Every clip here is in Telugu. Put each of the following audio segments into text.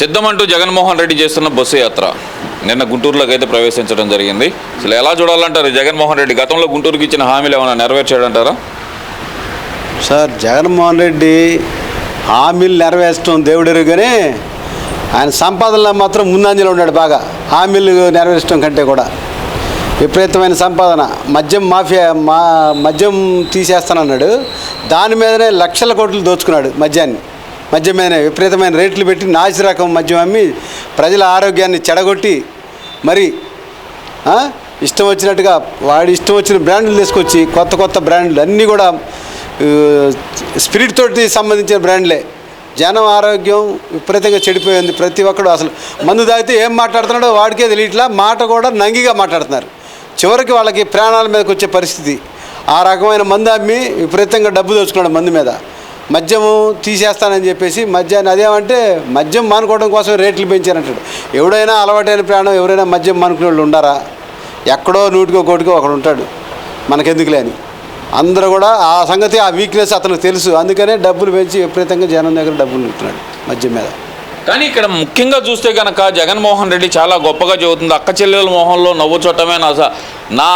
సిద్ధమంటూ జగన్మోహన్ రెడ్డి చేస్తున్న బస్సు యాత్ర. నిన్న గుంటూరులోకి అయితే ప్రవేశించడం జరిగింది. అసలు ఎలా చూడాలంటారు జగన్మోహన్ రెడ్డి? గతంలో గుంటూరుకి ఇచ్చిన హామీలు ఏమైనా నెరవేర్చాడంటారా? సార్ జగన్మోహన్ రెడ్డి హామీలు నెరవేర్చడం దేవుడు కానీ ఆయన సంపాదనలో మాత్రం ముందంజలో ఉన్నాడు బాగా. హామీలు నెరవేర్చడం కంటే కూడా. విపరీతమైన సంపాదన. మద్యం మాఫియా మా మద్యం తీసేస్తానన్నాడు. దాని మీదనే లక్షల కోట్లు దోచుకున్నాడు మద్యాన్ని. మద్యం విపరీతమైన రేట్లు పెట్టి నాసి రకం మద్యం అమ్మి ప్రజల ఆరోగ్యాన్ని చెడగొట్టి మరి ఇష్టం వచ్చినట్టుగా వాడి ఇష్టం వచ్చిన బ్రాండ్లు తీసుకొచ్చి కొత్త కొత్త బ్రాండ్లు అన్నీ కూడా స్పిరిట్ తోటి సంబంధించిన బ్రాండ్లే. జనం ఆరోగ్యం విపరీతంగా చెడిపోయింది. ప్రతి ఒక్కడు అసలు మందు తాగితే ఏం మాట్లాడుతున్నాడో వాడికే తెలియట్లా మాట కూడా నంగిగా మాట్లాడుతున్నారు. చివరికి వాళ్ళకి ప్రాణాల మీదకి వచ్చే పరిస్థితి. ఆ రకమైన మందు అమ్మి విపరీతంగా డబ్బు దోచుకున్నాడు మందు మీద. మద్యము తీసేస్తానని చెప్పేసి మద్యాన్ని అదేమంటే మద్యం మానుకోవడం కోసం రేట్లు పెంచారంటాడు. ఎవడైనా అలవాటైన ప్రాణం ఎవరైనా మద్యం మానుకునే వాళ్ళు ఉండారా? ఎక్కడో నూటికో కోటికో ఒకడు ఉంటాడు. మనకెందుకులే అని. అందరూ కూడా ఆ సంగతి ఆ వీక్నెస్ అతనికి తెలుసు. అందుకనే డబ్బులు పెంచి విపరీతంగా జనం దగ్గర డబ్బులు ఉంటున్నాడు మద్యం మీద. కానీ ఇక్కడ ముఖ్యంగా చూస్తే కనుక జగన్మోహన్ రెడ్డి చాలా గొప్పగా చెబుతుంది అక్క చెల్లెల మొహంలో నవ్వు చూడటమే నా నా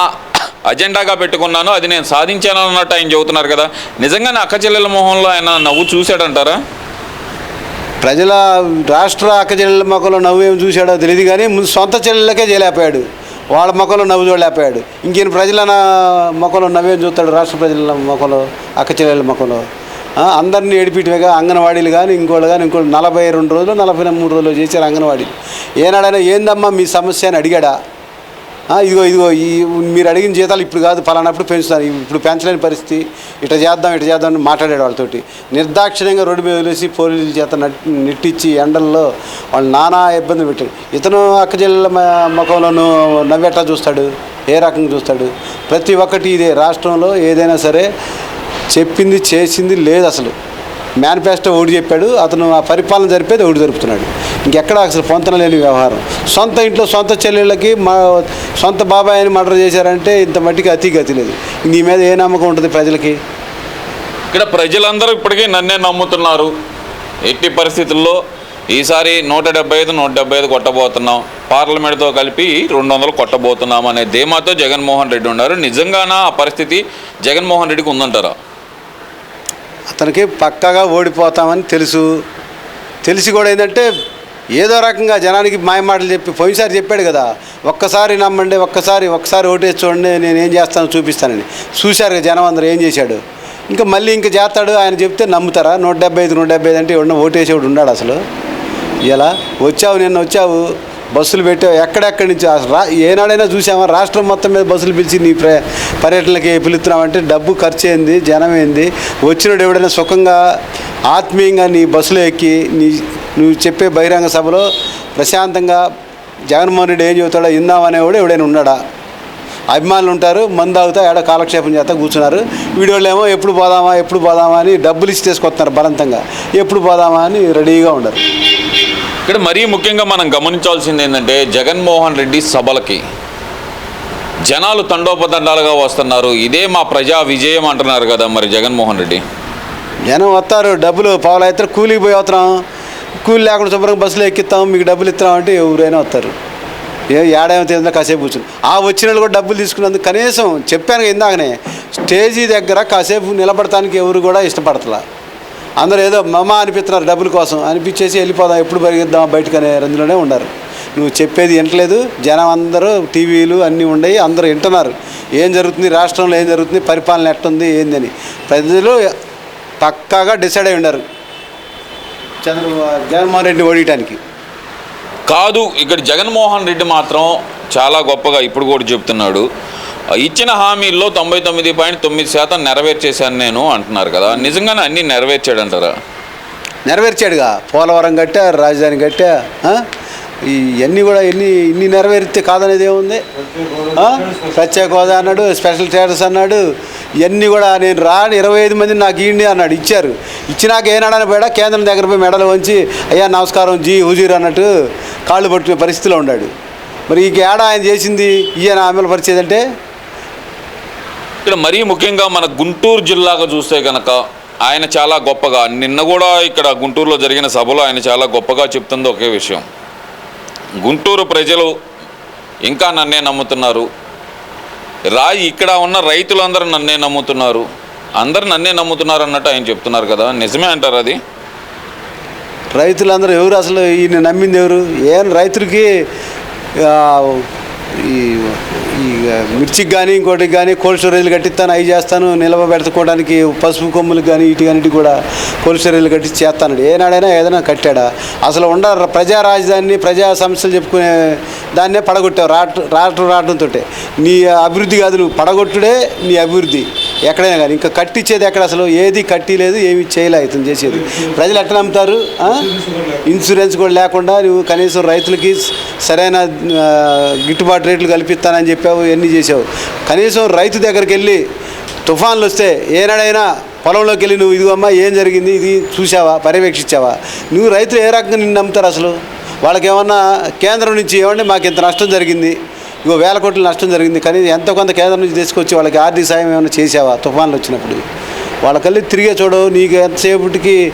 అజెండాగా పెట్టుకున్నాను అది నేను సాధించాను అన్నట్టు ఆయన చెబుతున్నారు కదా నిజంగానే అక్క చెల్లెల మొహంలో ఆయన నవ్వు చూశాడంటారా? ప్రజల రాష్ట్ర అక్కచెల్లెల మొక్కలో నవ్వు ఏం చూశాడో తెలియదు కానీ ముందు సొంత చెల్లెలకే చేయలేకపోయాడు వాళ్ళ మొక్కలో నవ్వు చూడలేకపోయాడు ఇంకేం ప్రజల మొక్కలో నవ్వేం చూస్తాడు రాష్ట్ర ప్రజల మొక్కలో అక్క చెల్లెల మొక్కలో అందరినీ ఏడిపిటివేగా అంగన్వాడీలు కానీ ఇంకోళ్ళు కానీ ఇంకోళ్ళు నలభై రెండు రోజులు నలభై మూడు రోజులు చేశారు అంగన్వాడీలు. ఏనాడైనా ఏందమ్మా మీ సమస్య అని అడిగాడా? ఇదిగో ఇదిగో ఈ మీరు అడిగిన జీతాలు ఇప్పుడు కాదు పలానప్పుడు పెంచుతాను ఇప్పుడు పెంచలేని పరిస్థితి. ఇట్లా చేద్దాం ఇట్లా చేద్దాం అని మాట్లాడాడు వాళ్ళతోటి. నిర్దాక్షిణ్యంగా రోడ్డు మీద వదిలేసి పోలీసుల చేత నెట్టిచ్చి నెట్టించి ఎండల్లో వాళ్ళు నానా ఇబ్బంది పెట్టాడు. ఇతను అక్క మ- ముఖంలోనూ నవ్వెట్లా చూస్తాడు? ఏ రకంగా చూస్తాడు? ప్రతి ఒక్కటి ఇదే రాష్ట్రంలో ఏదైనా సరే చెప్పింది చేసింది లేదు అసలు. మేనిఫెస్టో ఒకటి చెప్పాడు. అతను ఆ పరిపాలన జరిపేది ఒకటి జరుపుతున్నాడు. ఇంకెక్కడ అసలు పొంతన లేని వ్యవహారం. సొంత ఇంట్లో సొంత చెల్లెళ్ళకి మా సొంత బాబాయిని మర్డర్ చేశారంటే ఇంత మట్టికి అతి గతి లేదు. నీ మీద ఏ నమ్మకం ఉంటుంది ప్రజలకి? ఇక్కడ ప్రజలందరూ ఇప్పటికీ నన్నే నమ్ముతున్నారు. ఎట్టి పరిస్థితుల్లో ఈసారి నూట డెబ్బై ఐదు నూట డెబ్బై ఐదు కొట్టబోతున్నాం. పార్లమెంట్తో కలిపి రెండు వందలు కొట్టబోతున్నాం అనే ధీమాతో జగన్మోహన్ రెడ్డి ఉన్నారు. నిజంగానా ఆ పరిస్థితి జగన్మోహన్ రెడ్డికి ఉందంటారా? అతనికి పక్కాగా ఓడిపోతామని తెలుసు. తెలిసి కూడా ఏంటంటే ఏదో రకంగా జనానికి మాయమాటలు చెప్పి పోయినసారి చెప్పాడు కదా ఒక్కసారి నమ్మండి ఒక్కసారి ఒక్కసారి ఓటేసి చూడండి నేను ఏం చేస్తానో చూపిస్తానని. చూశారు కదా జనం అందరూ ఏం చేశాడు? ఇంకా మళ్ళీ ఇంకా చేస్తాడు ఆయన చెప్తే నమ్ముతారా? నూట డెబ్బై ఐదు నూట డెబ్బై ఐదు అంటే ఎవడన్నా ఓటేసేవాడు ఉన్నాడు అసలు? ఇలా వచ్చావు నిన్న వచ్చావు బస్సులు పెట్టావు ఎక్కడెక్కడి నుంచి? అసలు రా ఏనాడైనా చూసామా రాష్ట్రం మొత్తం మీద బస్సులు పిలిచి నీ ప్ర పర్యటనలకి పిలుస్తున్నామంటే డబ్బు ఖర్చు అయింది జనం ఏంది? వచ్చినోడు ఎవడైనా సుఖంగా ఆత్మీయంగా నీ బస్సులో ఎక్కి నీ నువ్వు చెప్పే బహిరంగ సభలో ప్రశాంతంగా జగన్మోహన్ రెడ్డి ఏం చెబుతాడో ఇందామనేవాడు ఎవడైనా ఉన్నాడా? అభిమానులు ఉంటారు మందు తాగుతా ఏడ కాలక్షేపం చేస్తా కూర్చున్నారు. వీడియోలు ఏమో ఎప్పుడు పోదామా ఎప్పుడు పోదామా అని డబ్బులు ఇచ్చి తీసుకొస్తున్నారు బలవంతంగా. ఎప్పుడు పోదామా అని రెడీగా ఉండరు ఇక్కడ మరీ ముఖ్యంగా మనం గమనించాల్సింది ఏంటంటే జగన్మోహన్ రెడ్డి సభలకి జనాలు తండోపతండాలుగా వస్తున్నారు. ఇదే మా ప్రజా విజయం అంటున్నారు కదా మరి జగన్మోహన్ రెడ్డి. జనం వస్తారు డబ్బులు పావులు అయితే కూలికి పోయి వస్తున్నాం. కూలి లేకుండా శుభ్రంగా బస్సులో ఎక్కిస్తాం మీకు డబ్బులు ఇస్తామంటే ఎవరైనా వస్తారు. ఏ ఏడేమో తెలియదా కాసేపు కూర్చుని. ఆ వచ్చిన వాళ్ళు కూడా డబ్బులు తీసుకున్నందుకు కనీసం చెప్పాను ఇందాకనే స్టేజీ దగ్గర కాసేపు నిలబడటానికి ఎవరు కూడా ఇష్టపడతలా. అందరూ ఏదో మమ అనిపిస్తున్నారు డబ్బుల కోసం. అనిపించేసి వెళ్ళిపోదాం ఎప్పుడు పరిగెద్దాం బయటకు అనే రంజులోనే ఉండరు నువ్వు చెప్పేది వింటలేదు జనం అందరూ టీవీలు అన్నీ ఉండయి అందరూ వింటున్నారు. ఏం జరుగుతుంది? రాష్ట్రంలో ఏం జరుగుతుంది? పరిపాలన ఎట్టుంది ఏందని ప్రజలు పక్కాగా డిసైడ్ అయి ఉన్నారు. చంద్రబాబు జగన్మోహన్ రెడ్డి ఓడియటానికి. కాదు ఇక్కడ జగన్మోహన్ రెడ్డి మాత్రం చాలా గొప్పగా ఇప్పుడు కూడా చెప్తున్నాడు. ఇచ్చిన హామీల్లో తొంభై తొమ్మిది పాయింట్ తొమ్మిది శాతం నెరవేర్చేశాను నేను అంటున్నారు కదా. నిజంగానే అన్నీ నెరవేర్చాడంటారా? నెరవేర్చాడుగా. పోలవరం కట్టా రాజధాని కట్టా? ఇవన్నీ కూడా ఎన్ని ఇన్ని నెరవేరితే కాదనేది ఏముంది? ప్రత్యేక హోదా అన్నాడు స్పెషల్ స్టేటస్ అన్నాడు ఇవన్నీ కూడా నేను రాని ఇరవై ఐదు మంది నాకు ఇవ్వండి అన్నాడు ఇచ్చారు. ఇచ్చినాక ఏనాడని పోయాడా కేంద్రం దగ్గర పోయి మెడలు వంచి అయ్యా నమస్కారం జీ హుజీర్ అన్నట్టు కాళ్ళు పట్టుకునే పరిస్థితిలో ఉన్నాడు మరి ఈ ఏడ ఆయన చేసింది ఈయన అమలు పరిచేదంటే ఇక్కడ మరీ ముఖ్యంగా మన గుంటూరు జిల్లాగా చూస్తే కనుక ఆయన చాలా గొప్పగా నిన్న కూడా ఇక్కడ గుంటూరులో జరిగిన సభలో ఆయన చాలా గొప్పగా చెప్తుంది ఒకే విషయం. గుంటూరు ప్రజలు ఇంకా నన్నే నమ్ముతున్నారు. రా ఇక్కడ ఉన్న రైతులందరూ నన్నే నమ్ముతున్నారు. అందరు నన్నే నమ్ముతున్నారు అన్నట్టు ఆయన చెప్తున్నారు కదా. నిజమే అంటారు అది? రైతులందరూ ఎవరు అసలు ఈయన నమ్మింది ఎవరు? ఏం రైతులకి ఈ మిర్చికి కానీ ఇంకోటికి కానీ కోల్డ్ స్టోరేజ్లు కట్టిస్తాను అవి చేస్తాను నిల్వ పెట్టుకోవడానికి పసుపు కొమ్ములకు కానీ ఇటు కానీ కూడా కోల్డ్ స్టోరేజ్లు కట్టి చేస్తాను ఏనాడైనా ఏదైనా కట్టాడా? అసలు ఉండ ప్రజా రాజధానిని ప్రజా సమస్యలు చెప్పుకునే దాన్నే పడగొట్టావు రాట రావటం రావడంతో నీ అభివృద్ధి కాదు నువ్వు పడగొట్టుడే నీ అభివృద్ధి. ఎక్కడైనా కానీ ఇంకా కట్టించేది ఎక్కడ అసలు? ఏది కట్టి లేదు ఏమి చేయలే ఇతను చేసేది. ప్రజలు ఎట్లా నమ్ముతారు? ఇన్సూరెన్స్ కూడా లేకుండా నువ్వు కనీసం రైతులకి సరైన గిట్టుబాటు రేట్లు కల్పిస్తానని చెప్పావు ఎన్ని చేసావు. కనీసం రైతు దగ్గరికి వెళ్ళి తుఫాన్లు వస్తే ఏనాడైనా పొలంలోకి వెళ్ళి నువ్వు ఇదిగమ్మా ఏం జరిగింది? ఇది చూసావా? పర్యవేక్షించావా? నువ్వు రైతులు ఏ రకంగా నిన్ను నమ్ముతారు అసలు? వాళ్ళకి ఏమన్నా కేంద్రం నుంచి ఏమంటే మాకు ఇంత నష్టం జరిగింది ఇగో వేల కోట్ల నష్టం జరిగింది కానీ ఎంతో కొంత కేంద్రం నుంచి తీసుకొచ్చి వాళ్ళకి ఆర్థిక సాయం ఏమైనా చేసావా? తుఫాన్లు వచ్చినప్పుడు. వాళ్ళకల్లి తిరిగే చూడు నీకు ఎంతసేపటికి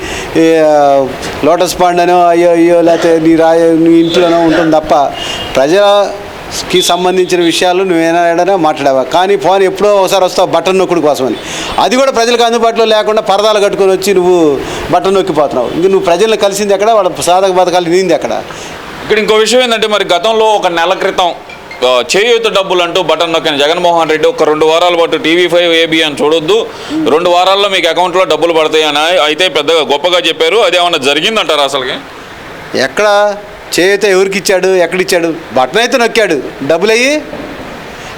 లోటస్ పాండ్ అనో అయ్యో అయ్యో లేకపోతే నీ రాయ నీ ఇంట్లోనో ఉంటుంది తప్ప ప్రజలకి సంబంధించిన విషయాలు నువ్వేనా మాట్లాడావా? కానీ ఫోన్ ఎప్పుడో ఒకసారి వస్తావు బటన్ నొక్కుడు కోసమని. అది కూడా ప్రజలకు అందుబాటులో లేకుండా పరదాలు కట్టుకొని వచ్చి నువ్వు బటన్ నొక్కిపోతున్నావు. ఇంక నువ్వు ప్రజల్ని కలిసింది ఎక్కడ? వాళ్ళ సాధక పథకాలు నింది ఎక్కడ? ఇక్కడ ఇంకో విషయం ఏంటంటే మరి గతంలో ఒక నెల క్రితం చేయూత డబ్బులు అంటూ బటన్ నొక్కిన జగన్మోహన్ రెడ్డి ఒక రెండు వారాల పాటు టీవీ ఫైవ్ ఏబి అని చూడొద్దు. రెండు వారాల్లో మీకు అకౌంట్లో డబ్బులు పడతాయి అని అయితే పెద్దగా గొప్పగా చెప్పారు. అది ఏమన్నా జరిగిందంటారా అసలుకి? ఎక్కడ? చేత ఎవరికి ఇచ్చాడు ఎక్కడిచ్చాడు? బటన్ అయితే నొక్కాడు. డబ్బులు అయ్యి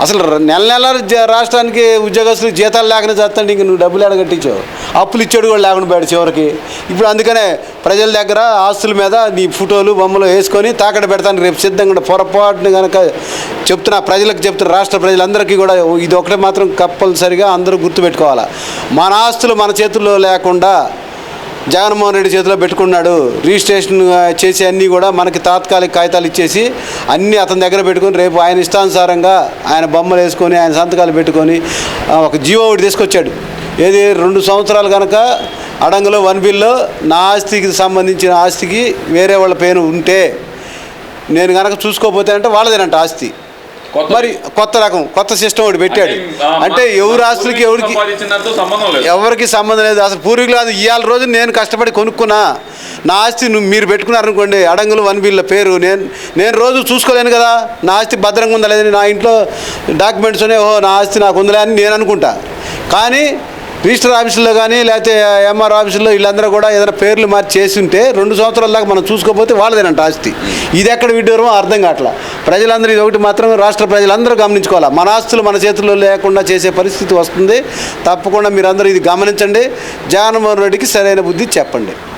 అసలు నెల నెల రాష్ట్రానికి ఉద్యోగస్తులు జీతాలు లేకుండా చేస్తాండి ఇంక నువ్వు డబ్బులు ఎడగట్టించావు అప్పులు ఇచ్చాడు కూడా లేకుండా పోయాడు చివరికి. ఇప్పుడు అందుకనే ప్రజల దగ్గర ఆస్తుల మీద నీ ఫోటోలు బొమ్మలు వేసుకొని తాకడ పెడతాను రేపు సిద్ధంగా పొరపాటును పొరపాటున కనుక చెప్తున్నా ప్రజలకు చెప్తున్నా రాష్ట్ర ప్రజలందరికీ కూడా ఇది ఒకటే మాత్రం కంపల్సరిగా అందరూ గుర్తుపెట్టుకోవాలి. మన ఆస్తులు మన చేతుల్లో లేకుండా జగన్మోహన్ రెడ్డి చేతిలో పెట్టుకున్నాడు. రిజిస్ట్రేషన్ చేసి అన్నీ కూడా మనకి తాత్కాలిక కాగితాలు ఇచ్చేసి అన్నీ అతని దగ్గర పెట్టుకొని రేపు ఆయన ఇష్టానుసారంగా ఆయన బొమ్మలు వేసుకొని ఆయన సంతకాలు పెట్టుకొని ఒక జీవో ఒకటి తీసుకొచ్చాడు. ఏది రెండు సంవత్సరాలు కనుక అడంగులో వన్ బిల్లో నా ఆస్తికి సంబంధించిన ఆస్తికి వేరే వాళ్ళ పేరు ఉంటే నేను కనుక చూసుకోకపోతే అంటే వాళ్ళదేనంట ఆస్తి. మరి కొత్త రకం కొత్త సిస్టమ్ ఒకటి పెట్టాడు. అంటే ఎవరు ఆస్తులకి ఎవరికి సంపాదించినంత సంబంధం లేదు. ఎవరికి సంబంధం లేదు. అసలు పూర్వీకులు అది ఇవాళ రోజు నేను కష్టపడి కొనుక్కున్నా. నా ఆస్తి నువ్వు మీరు పెట్టుకున్నారనుకోండి అడంగులు వన్ బిల్ల పేరు. నేను నేను రోజు చూసుకోలేను కదా నా ఆస్తి భద్రంగా ఉందా లేదని నా ఇంట్లో డాక్యుమెంట్స్ ఉన్నాయి. ఓహో నా ఆస్తి నాకు ఉందిలే అని నేను అనుకుంటా. కానీ రిజిస్టర్ ఆఫీసుల్లో కానీ లేకపోతే ఎంఆర్ ఆఫీసుల్లో వీళ్ళందరూ కూడా ఏదైనా పేర్లు మార్చి చేసి ఉంటే రెండు సంవత్సరాల దాకా మనం చూసుకోకపోతే వాళ్ళదేనంట ఆస్తి. ఇది ఎక్కడ విడ్డూరమో అర్థం కావట్లా. ప్రజలందరూ ఇది ఒకటి మాత్రమే రాష్ట్ర ప్రజలందరూ గమనించుకోవాలి. మన ఆస్తులు మన చేతుల్లో లేకుండా చేసే పరిస్థితి వస్తుంది. తప్పకుండా మీరందరూ ఇది గమనించండి. జగన్మోహన్ రెడ్డికి సరైన బుద్ధి చెప్పండి.